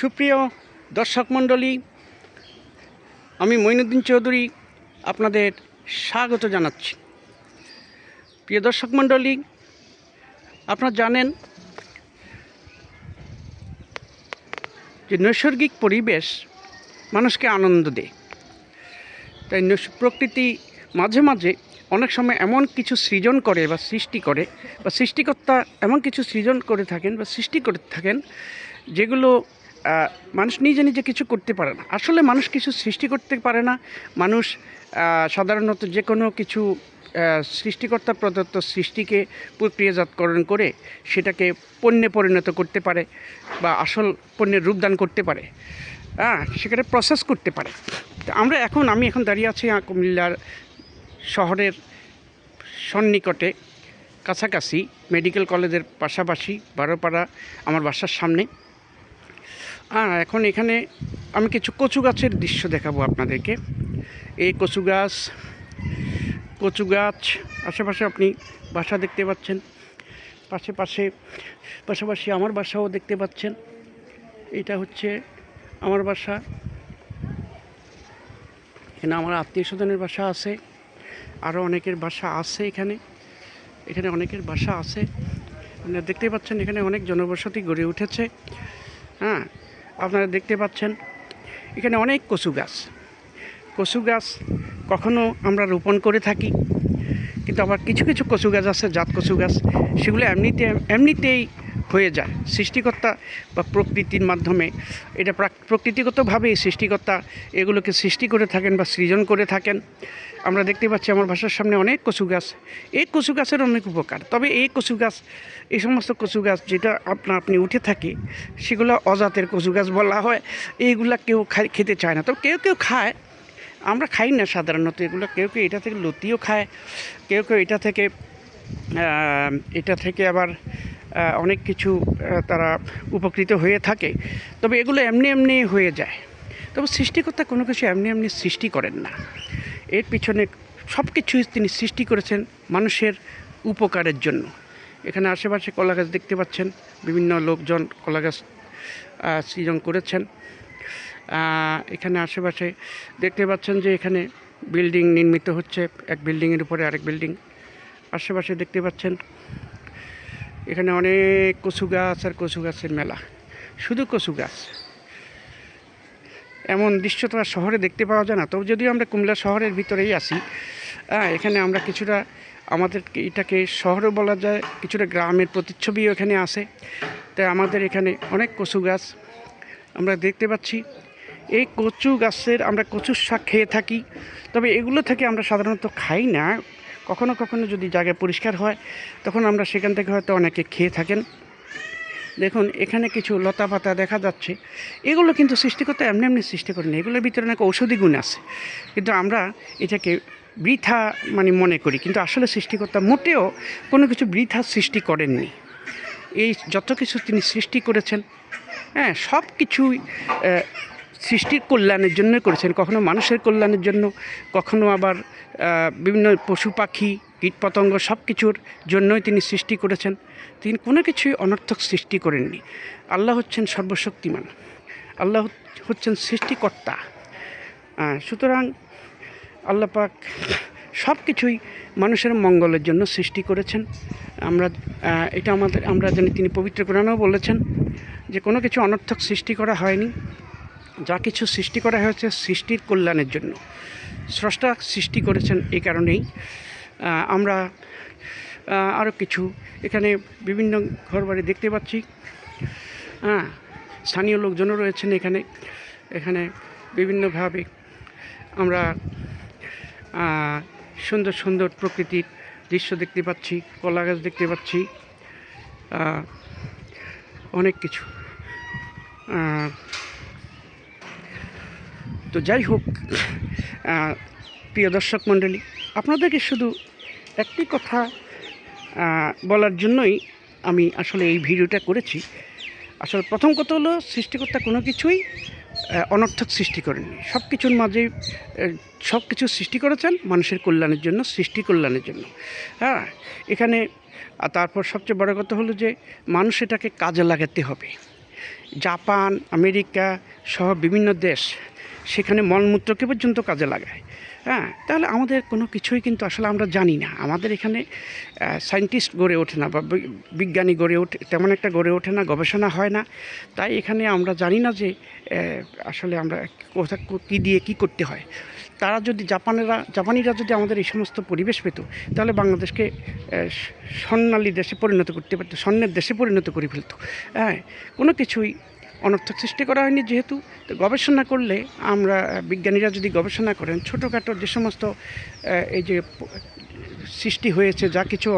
সুপ্রিয় দর্শক মণ্ডলী, আমি মঈনুদ্দিন চৌধুরী আপনাদের স্বাগত জানাচ্ছি। প্রিয় দর্শক মণ্ডলী, আপনারা জানেন যে নৈসর্গিক পরিবেশ মানুষকে আনন্দ দেয়। তাই প্রকৃতি মাঝে মাঝে অনেক সময় এমন কিছু সৃজন করে বা সৃষ্টি করে বা সৃষ্টিকর্তা এমন কিছু সৃজন করে থাকেন বা সৃষ্টি করে থাকেন যেগুলো মানুষ নিজে নিজে কিছু করতে পারে না। আসলে মানুষ কিছু সৃষ্টি করতে পারে না। মানুষ সাধারণত যে কোনো কিছু সৃষ্টিকর্তা প্রদত্ত সৃষ্টিকে প্রক্রিয়াজাতকরণ করে সেটাকে পণ্যে পরিণত করতে পারে বা আসল পণ্যের রূপদান করতে পারে। হ্যাঁ সেখানে প্রসেস করতে পারে। আমরা এখন, আমি এখন দাঁড়িয়ে আছি কুমিল্লার শহরের সন্নিকটে, কাছাকাছি মেডিকেল কলেজের পাশাপাশি, বারোপাড়া, আমার বাসার সামনে। আর এখন এখানে আমি কিছু কচু গাছের দৃশ্য দেখাবো আপনাদেরকে। এই কচু গাছ কচু গাছ, আশেপাশে আপনি বাসা দেখতে পাচ্ছেন। পাশে পাশে, পাশাপাশি আমার বাসাও দেখতে পাচ্ছেন। এটা হচ্ছে আমার বাসা। এখানে আমার আত্মীয় স্বজনের বাসা আছে। আরও অনেকের বাসা আছে এখানে। এখানে অনেকের বাসা আছে। আপনারা দেখতে পাচ্ছেন এখানে অনেক জনবসতি গড়ে উঠেছে। হ্যাঁ আপনারা দেখতে পাচ্ছেন, এখানে অনেক কচু গাছ। কচু গাছ কখনো আমরা রোপণ করে থাকি, কিন্তু আবার কিছু কিছু কচু গাছ আছে, জাত কচু গাছ। সেগুলো এমনিতে, এমনিতেই হয়ে যায়। সৃষ্টিকর্তা বা প্রকৃতির মাধ্যমে এটা প্রাক- প্রকৃতিগতভাবেই সৃষ্টিকর্তা এগুলোকে সৃষ্টি করে থাকেন বা সৃজন করে থাকেন। আমরা দেখতে পাচ্ছি আমার বাসার সামনে অনেক কচু গাছ। এই কচু গাছের অনেক উপকার। তবে এই কচু গাছ, এই সমস্ত কচু গাছ যেটা আপনা, আপনি উঠে থাকে, সেগুলো অজাতের কচু গাছ বলা হয়। এইগুলা কেউ খেতে চায় না। তবে কেউ কেউ খায়। আমরা খাই না সাধারণত। এগুলো কেউ কেউ এটা থেকে লতিও খায়। কেউ কেউ এটা থেকে এটা থেকে আবার অনেক কিছু তারা উপকৃত হয়ে থাকে। তবে এগুলো এমনি এমনি হয়ে যায়। তবে সৃষ্টিকর্তা কোনো কিছু এমনি এমনি সৃষ্টি করেন না। এর পিছনে সব কিছুই তিনি সৃষ্টি করেছেন মানুষের উপকারের জন্য। এখানে আশেপাশে কলা গাছ দেখতে পাচ্ছেন, বিভিন্ন লোকজন কলা গাছ সৃজন করেছেন। এখানে আশেপাশে দেখতে পাচ্ছেন যে এখানে বিল্ডিং নির্মিত হচ্ছে, এক বিল্ডিংয়ের উপরে আরেক বিল্ডিং। আশেপাশে দেখতে পাচ্ছেন এখানে অনেক কচু গাছ আর কচু গাছের মেলা। শুধু কচু গাছ। এমন দৃশ্য তো আর শহরে দেখতে পাওয়া যায় না। তবে যদিও আমরা কুমিল্লা শহরের ভিতরেই আছি হ্যাঁ এখানে আমরা কিছুটা আমাদের এটাকে শহরও বলা যায়, কিছুটা গ্রামের প্রতিচ্ছবিও এখানে আছে। তাই আমাদের এখানে অনেক কচু গাছ আমরা দেখতে পাচ্ছি। এই কচু গাছের আমরা কচুর শাক খেয়ে থাকি, তবে এগুলো থেকে আমরা সাধারণত খাই না। কখনো কখনো যদি জায়গায় পরিষ্কার হয়, তখন আমরা সেখান থেকে হয়তো অনেকে খেয়ে থাকেন। দেখুন, এখানে কিছু লতা পাতা দেখা যাচ্ছে। এগুলো কিন্তু সৃষ্টিকর্তা এমনি এমনি সৃষ্টি করেনি এগুলোর ভিতরে অনেক ঔষধি গুণ আছে। কিন্তু আমরা এটাকে বৃথা মানে মনে করি। কিন্তু আসলে সৃষ্টিকর্তা মোটেও কোনো কিছু বৃথা সৃষ্টি করেননি। এই যত কিছু তিনি সৃষ্টি করেছেন হ্যাঁ সব কিছুই সৃষ্টির কল্যাণের জন্য করেছেন। কখনো মানুষের কল্যাণের জন্য, কখনো আবার বিভিন্ন পশু পাখি, কীটপতঙ্গ সব কিছুর জন্যই তিনি সৃষ্টি করেছেন। তিনি কোনো কিছুই অনর্থক সৃষ্টি করেননি। আল্লাহ হচ্ছেন সর্বশক্তিমান। আল্লাহ হচ্ছেন সৃষ্টিকর্তা। সুতরাং আল্লাহ পাক সব কিছুই মানুষের মঙ্গলের জন্য সৃষ্টি করেছেন। আমরা এটা আমাদের, আমরা জানি তিনি পবিত্র কোরআনেও বলেছেন যে কোনো কিছু অনর্থক সৃষ্টি করা হয়নি। যা কিছু সৃষ্টি করা হয়েছে সৃষ্টির কল্যাণের জন্য। স্রষ্টা সৃষ্টি করেছেন এই কারণেই। আমরা আরও কিছু এখানে বিভিন্ন ঘরবাড়ি দেখতে পাচ্ছি। হ্যাঁ স্থানীয় লোকজনও রয়েছেন এখানে। এখানে বিভিন্নভাবে আমরা সুন্দর সুন্দর প্রকৃতির দৃশ্য দেখতে পাচ্ছি, কলা গাছ দেখতে পাচ্ছি অনেক কিছু। তো যাই হোক প্রিয় দর্শক মণ্ডলী, আপনাদেরকে শুধু একটি কথা বলার জন্যই আমি আসলে এই ভিডিওটা করেছি। আসলে প্রথম কথা হলো, সৃষ্টিকর্তা কোনো কিছুই অনর্থক সৃষ্টি করেননি। সব কিছুর মাঝে সব কিছু সৃষ্টি করেছেন মানুষের কল্যাণের জন্য, সৃষ্টি কল্যাণের জন্য। হ্যাঁ এখানে তারপর সবচেয়ে বড় কথা হলো যে, মানুষ এটাকে কাজে লাগাতে হবে। জাপান, আমেরিকা সহ বিভিন্ন দেশ সেখানে মলমূত্রকে পর্যন্ত কাজে লাগায়। হ্যাঁ তাহলে আমাদের কোনো কিছুই কিন্তু আসলে আমরা জানি না। আমাদের এখানে সায়েন্টিস্ট গড়ে ওঠে না বা বিজ্ঞানী গড়ে ওঠে, তেমন একটা গড়ে ওঠে না, গবেষণা হয় না। তাই এখানে আমরা জানি না যে আসলে আমরা কোথা, কী দিয়ে কী করতে হয়। তারা যদি জাপানেরা, জাপানিরা যদি আমাদের এই সমস্ত পরিবেশ পেত, তাহলে বাংলাদেশকে স্বর্ণালী দেশে পরিণত করতে পারতো, স্বর্ণের দেশে পরিণত করে ফেলতো। হ্যাঁ কোনো কিছুই অনর্থক সৃষ্টি করা হয়নি যেহেতু। গবেষণা করলে আমরা, বিজ্ঞানীরা যদি গবেষণা করেন, ছোটোখাটো যে সমস্ত এই যে সৃষ্টি হয়েছে, যা কিছু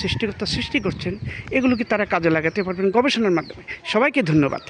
সৃষ্টিকর্তা সৃষ্টি করছেন এগুলোকে তারা কাজে লাগাতে পারবেন গবেষণার মাধ্যমে? সবাইকে ধন্যবাদ।